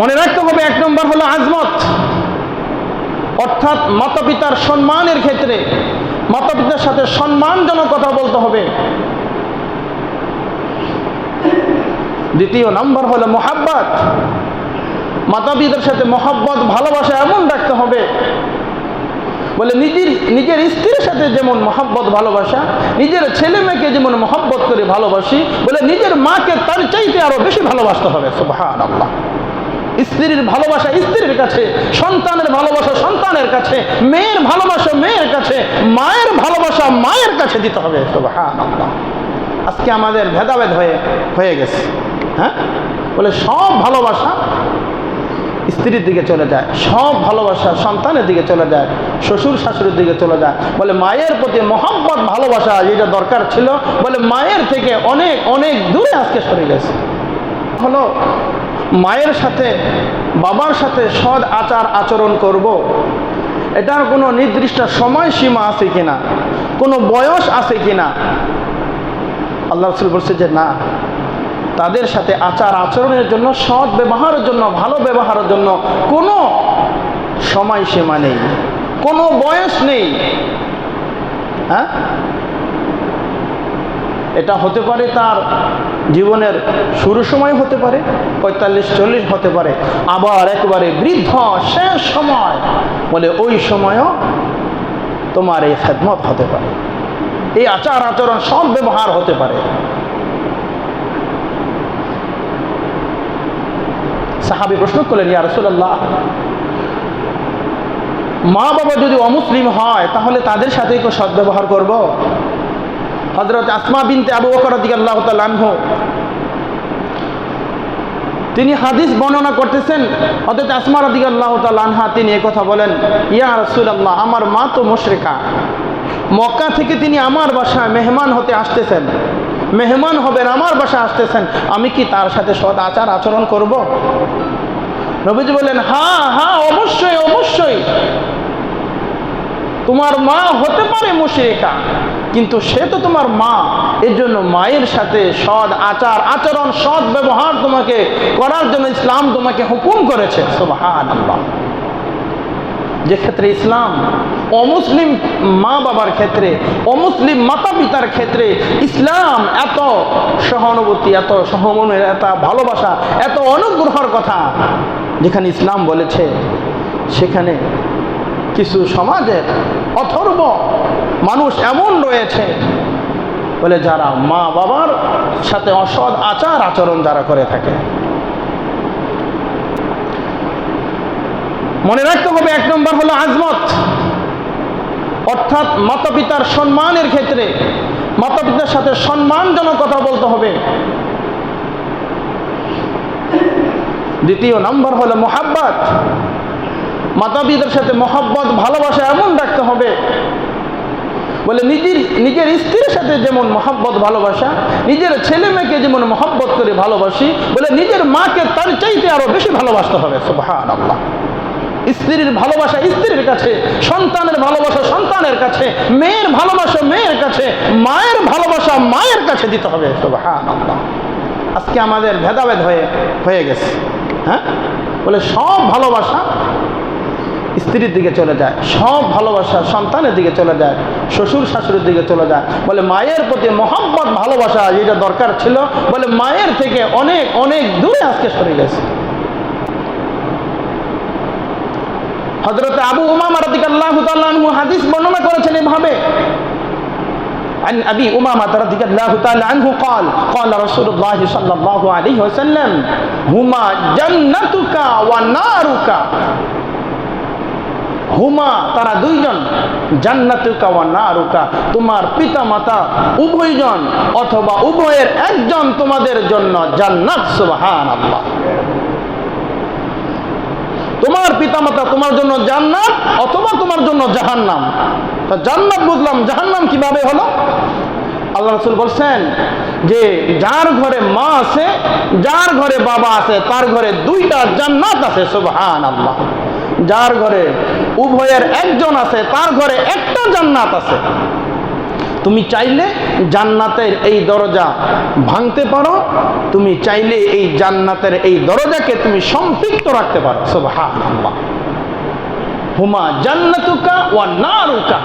মনে রাখতে হবে, এক নম্বর হলো আজমত। অর্থাৎ মাতা পিতার সম্মানের ক্ষেত্রে মাতা পিতার সাথে সম্মানজনক কথা বলতে হবে। দ্বিতীয় নম্বর হলো মোহাব্বত। মাতাপিতার সাথে মোহাব্বত, ভালোবাসা এমন রাখতে হবে। বলে নিজের নিজের স্ত্রীর সাথে যেমন মহাব্বত, ভালোবাসা, নিজের ছেলে মেয়েকে যেমন মহাব্বত করে ভালোবাসি, বলে নিজের মাকে তার চাইতে আরও বেশি ভালোবাসতে হবে সুবহান আল্লাহ স্ত্রীর ভালোবাসা স্ত্রীর কাছে, সন্তানের ভালোবাসা সন্তানের কাছে, মেয়ের ভালোবাসা মেয়ের কাছে, মায়ের ভালোবাসা মায়ের কাছে দিতে হবে আজকে আমাদের ভেদাভেদ হয়ে হয়ে গেছে হ্যাঁ? বলে সব ভালোবাসা স্ত্রীর দিকে চলে যায়, সব ভালোবাসা সন্তানের দিকে চলে যায়, শ্বশুর শাশুড়ির দিকে চলে যায়। বলে মায়ের প্রতি মহব্বত, ভালোবাসা যেটা দরকার ছিল, বলে মায়ের থেকে অনেক অনেক দূরে আজকে সরে গেছে। হলো মায়ের সাথে, বাবার সাথে সৎ আচার আচরণ করব। এটার কোনো নির্দিষ্ট সময়সীমা আছে কিনা? কোনো বয়স আছে কিনা? আল্লাহ রসুল বলছে যে না। তাদের সাথে আচার আচরণের জন্য, সৎ ব্যবহারের জন্য, ভালো ব্যবহারের জন্য কোনো সময়সীমা নেই। কোনো বয়স নেই। হ্যাঁ? এটা হতে পারে তার জীবনের শুরু সময় হতে পারে, পঁয়তাল্লিশ, চল্লিশ হতে পারে, আবার একেবারে বৃদ্ধ, শেষ সময় বলে ওই সময়ও তোমার এই খেদমত হতে পারে। এই আচার আচরণ সব ব্যবহার হতে পারে। সাহাবি প্রশ্ন করলেন, ইয়া রসুল্লাহ মা বাবা যদি অমুসলিম হয়, তাহলে তাদের সাথেই কেউ সদ্ব্যবহার করব? হজরত আসমা বিনতে আবু বকর আল্লাহ তালহ তিনি হাদিস বর্ণনা করতেছেন হজরত আসমা রাদি আল্লাহ তালহা তিনি কথা বলেন, ইয়া রসুল আল্লাহ আমার মা তো মুশরেকা। মক্কা থেকে তিনি আমার বাসায় মেহমান হতে আসতেছেন। মেহমান হবেন, আমার বাসায় আসতেছেন। আমি কি তার সাথে সদ আচার আচরণ করব? নবীজি বললেন হ্যাঁ হ্যাঁ অবশ্যই অবশ্যই। তোমার মা হতে পারে মুশরিকা। কিন্তু সে তো তোমার মা। এর জন্য মায়ের সাথে সৎ আচার, আচরণ, সৎ ব্যবহার তোমাকে করার জন্য ইসলাম তোমাকে হুকুম করেছে। যে ক্ষেত্রে ইসলাম অমুসলিম মা বাবার ক্ষেত্রে, অমুসলিম মাতা পিতার ক্ষেত্রে ইসলাম এত সহানুভূতি, এত সহমনের, এত ভালোবাসা, এত অনুগ্রহর কথা যেখানে ইসলাম বলেছে, সেখানে কিছু সমাজের অথর্ব মানুষ এমন রয়েছে বলে যারা মা বাবার সাথে অসৎ আচার আচরণ যারা করে থাকে। মনে রাখতে হবে, এক নম্বর হলো আজমত। অর্থাৎ মাতা পিতার সম্মানের ক্ষেত্রে মাতা পিতার সাথে সম্মানজনক কথা বলতে হবে। দ্বিতীয় নম্বর হলো মোহাব্বত। মাতাপিতার সাথে মহাব্বত, ভালোবাসা এমন রাখতে হবে বলে নিজের নিজের স্ত্রীর সাথে যেমন মহাব্বত, ভালোবাসা, নিজের ছেলে মেয়েকে যেমন মহাব্বত করে ভালোবাসি, বলে নিজের মাকে তার চাইতে আরও বেশি ভালোবাসতে হবে স্ত্রীর ভালোবাসা স্ত্রীর কাছে, সন্তানের ভালোবাসা সন্তানের কাছে, মেয়ের ভালোবাসা মেয়ের কাছে, মায়ের ভালোবাসা মায়ের কাছে দিতে হবে আজকে আমাদের ভেদাভেদ হয়ে হয়ে গেছে হ্যাঁ? বলে সব ভালোবাসা স্ত্রীর দিকে চলে যায় সব ভালোবাসা সন্তানের দিকে চলে যায় শ্বশুর শাশুড়ির দিকে চলে যায় বলে মায়ের প্রতি মহব্বত ভালোবাসা যেটা দরকার ছিল বলে মায়ের থেকে অনেক অনেক দূরে আজকে সরে গেছে হজরত আবু উমামা রাদিকাল্লাহু তাআলা আনহু হাদিস বর্ণনা করেছেন এভাবে عن أبي أمامة رضي الله تعالى عنه قال قال رسول الله صلى الله عليه وسلم هما جنتك ونارك হুমা, তারা দুইজন, জান্নাতুকা তোমার পিতা মাতা উভয়জন অথবা উভয়ের একজন তোমাদের জন্য জান্নাত, সুবহানাল্লাহ। তোমার পিতামাতা তোমার জন্য জান্নাত অথবা তোমার জন্য জাহান্নাম। জান্নাত বুঝলাম, জাহান্নাম কীভাবে হলো? আল্লাহ রসুল বলছেন যে, যার ঘরে মা আছে, যার ঘরে বাবা আছে, তার ঘরে দুইটা জান্নাত আছে সুবহান আল্লাহ যার ঘরে উভয়ের একজন আছে, তার ঘরে একটা জান্নাত আছে। তুমি চাইলে জান্নাতের এই দরজা ভাঙতে পারো, তুমি চাইলে এই জান্নাতের এই দরজাকে তুমি সম্পৃক্ত রাখতে পারো। হা হুমা জান্নাতুকা ওয়া নারুকা।